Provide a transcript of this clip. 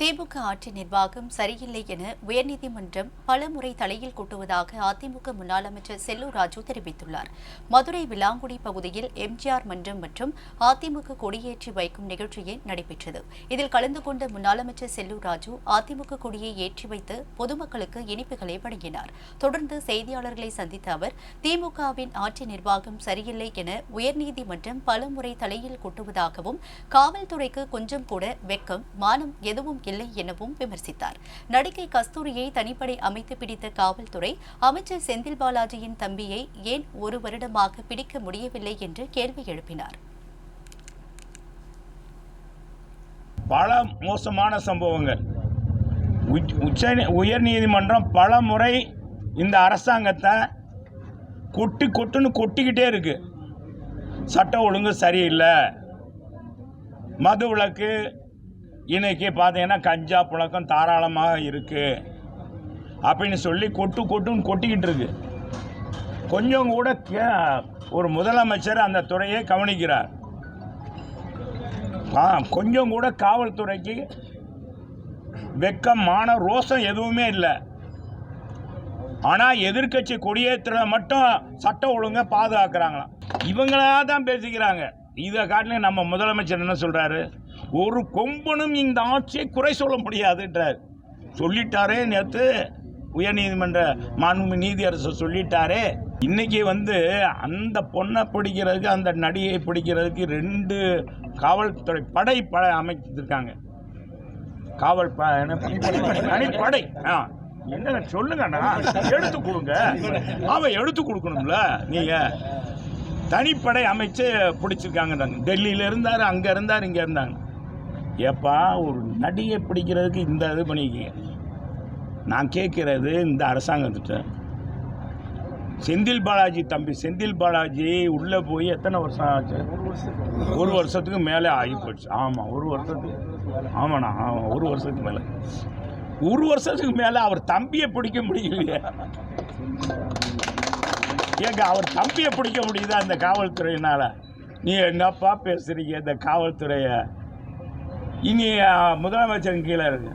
திமுக ஆட்சி நிர்வாகம் சரியில்லை என உயர்நீதிமன்றம் பலமுறை தலையில் கொட்டுவதாக அதிமுக முன்னாள் அமைச்சர் செல்லூர் ராஜு தெரிவித்துள்ளார். மதுரை விலாங்குடி பகுதியில் எம்ஜிஆர் மன்றம் மற்றும் அதிமுக கொடியேற்றி வைக்கும் நிகழ்ச்சியை நடைபெற்றது. இதில் கலந்து கொண்ட முன்னாள் அமைச்சர் செல்லூர் ராஜு அதிமுக கொடியை ஏற்றி வைத்து பொதுமக்களுக்கு இனிப்புகளை வழங்கினார். தொடர்ந்து செய்தியாளர்களை சந்தித்த அவர் திமுகவின் ஆட்சி நிர்வாகம் சரியில்லை என உயர்நீதிமன்றம் பலமுறை தலையில் கொட்டுவதாகவும் காவல்துறைக்கு கொஞ்சம் கூட வெக்கம் மானம் எதுவும் இல்லை எனவும் விமர்சித்தார். நடிகை கஸ்தூரியை தனிப்படை அமைத்து பிடித்த காவல்துறை அமைச்சர் செந்தில் பாலாஜியின் தம்பியை ஏன் ஒரு வருடமாக பிடிக்க முடியவில்லை என்று கேள்வி எழுப்பினார். பல மோசமான சம்பவங்கள். உச்ச உச்ச உயர்நீதிமன்றம் பல முறை இந்த அரசாங்கத்தை கொட்டு கொட்டுன்னு கொட்டிக்கிட்டே இருக்கு. சட்டம் ஒழுங்கு சரியில்லை. மது விளக்கு இன்றைக்கி பார்த்தீங்கன்னா கஞ்சா புழக்கம் தாராளமாக இருக்குது அப்படின்னு சொல்லி கொட்டு கொட்டுன்னு கொட்டிக்கிட்டு இருக்கு. கொஞ்சம் கூட கே- ஒரு முதலமைச்சர் அந்த துறையை கவனிக்கிறார். ஆ கொஞ்சம் கூட காவல்துறைக்கு வெக்கமான ரோஷம் ரோசம் எதுவுமே இல்லை. ஆனால் எதிர்க்கட்சி கொடியேற்றுறத மட்டும் சட்டம் ஒழுங்கை பாதுகாக்கிறாங்களாம். இவங்களா தான் பேசிக்கிறாங்க. இதை காட்டிலும் நம்ம முதலமைச்சர் என்ன சொல்கிறாரு ஒரு கொம்பனும் இந்த ஆட்சியை குறை சொல்ல முடியாதுன்றார். சொல்லிட்டாரே நேற்று உயர்நீதிமன்ற மாண்பு நீதியரசர் சொல்லிட்டாரே. இன்னைக்கு வந்து அந்த பொண்ணை பிடிக்கிறதுக்கு அந்த நடிகை பிடிக்கிறதுக்கு ரெண்டு காவல்துறை படை பட அமைச்சிருக்காங்க. காவல் படை தனிப்படை. ஆ. என்ன சொல்லுங்கண்ணா. எடுத்து கொடுங்க. அவன் எடுத்து கொடுக்கணும்ல நீங்கள் தனிப்படை அமைச்சு பிடிச்சிருக்காங்க டெல்லியில் இருந்தார் அங்கே இருந்தார் இங்கே இருந்தாங்க ஏப்பா ஒரு நடிகை பிடிக்கிறதுக்கு இந்த இது பண்ணிக்கிங்க நான் கேட்கறது இந்த அரசாங்கத்திட்ட செந்தில் பாலாஜி தம்பி செந்தில் பாலாஜி உள்ளே போய் எத்தனை வருஷம் ஆச்சு? ஒரு வருஷத்துக்கு மேலே ஆகி போச்சு. ஆமாம் ஒரு வருஷத்துக்கு. ஆமாண்ணா ஆமாம் ஒரு வருஷத்துக்கு மேலே. ஒரு வருஷத்துக்கு மேலே அவர் தம்பியை பிடிக்க முடியலையே. ஏங்க அவர் தம்பியை பிடிக்க முடியுதா அந்த காவல்துறையினால்? நீ என்னப்பா பேசுகிறீங்க இந்த காவல்துறையை? இனி முதலமைச்சர் முதலமைச்சரின் கீழே இருக்கு